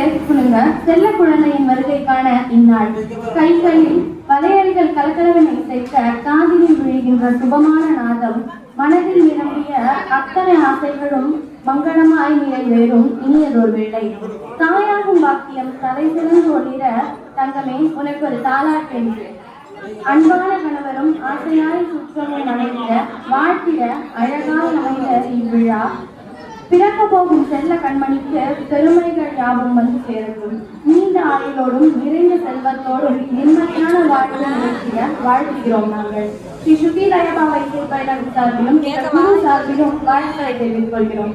எழுந்திட்டு செல்ல குழந்தையின் வருகைக்கான இந்நாள். கைகளில் வளையல்கள் கலகலவனை சேர்க்க காதலில் விழுகின்ற சுபமான நாதம். மனதில் நிரம்பிய அத்தனை ஆசைகளும் மங்களமாய் நிறைவேறும் இனியதொரு வேளை. தாயாகும் வாக்கியம் தலை சிறந்து ஒளிர தங்கமே உனக்கு ஒரு தாளாட்டென்று அன்பான கணவரும் ஆசையாய் சுற்றமும் நனைந்த வாழ்த்திட அழகாய் அமைந்த இவ்விழா. பிறக்க போகும் செல்ல கண்மணிக்கு பெருமைகள் யாவும் வந்து சேரட்டும். நீண்ட ஆயுளோடும் நிறைந்த செல்வத்தோடும் நிம்மதியான வாழ்வு நிகழ்ச்சிய வாழ்த்துகிறோம் நாங்கள். ஸ்ரீ சுகி லயபா வைத்திய குழு சார்பிலும் வாழ்த்துக்களை தெரிவித்துக் கொள்கிறோம்.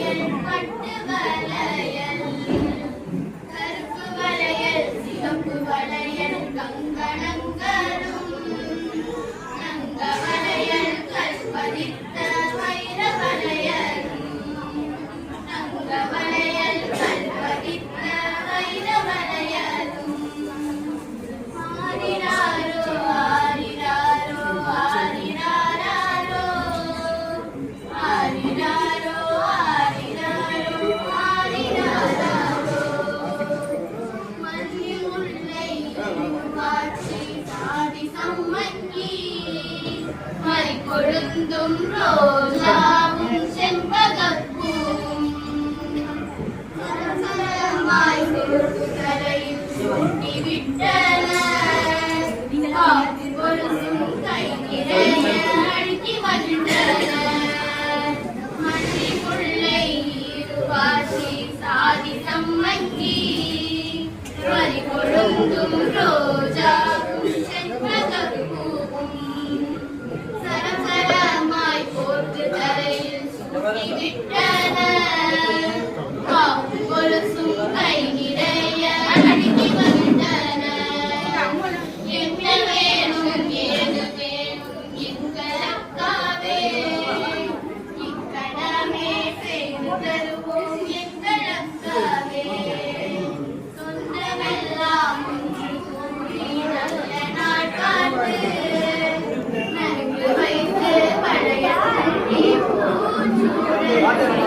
சம்மங்கி மறி கொழுந்தும் ரோஜாவும் செண்பகப்பூவும் சரசரமாய் சிவப்பு கரையில் சூட்டி விட்டன காத்து பொழுதும் கை நிறைய அழுக்கி வந்தன மல்லி முல்லை இருவாசி சாதி சம்மங்கி மறி கொழுந்தும் ரோஜாவும் செண்பகப்பூவும் சூட்டி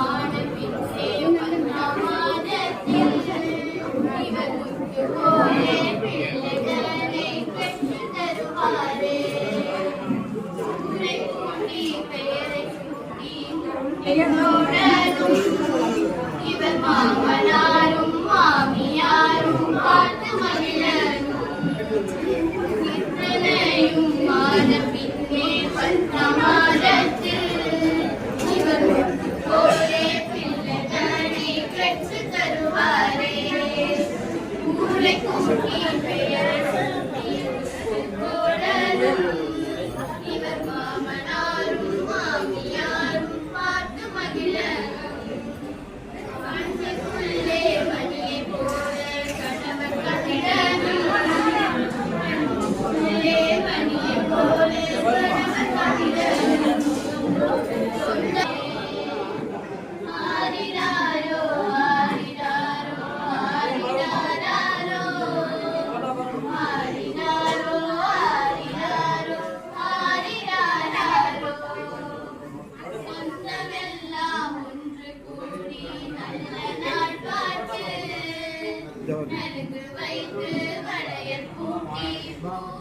ஆன Bye.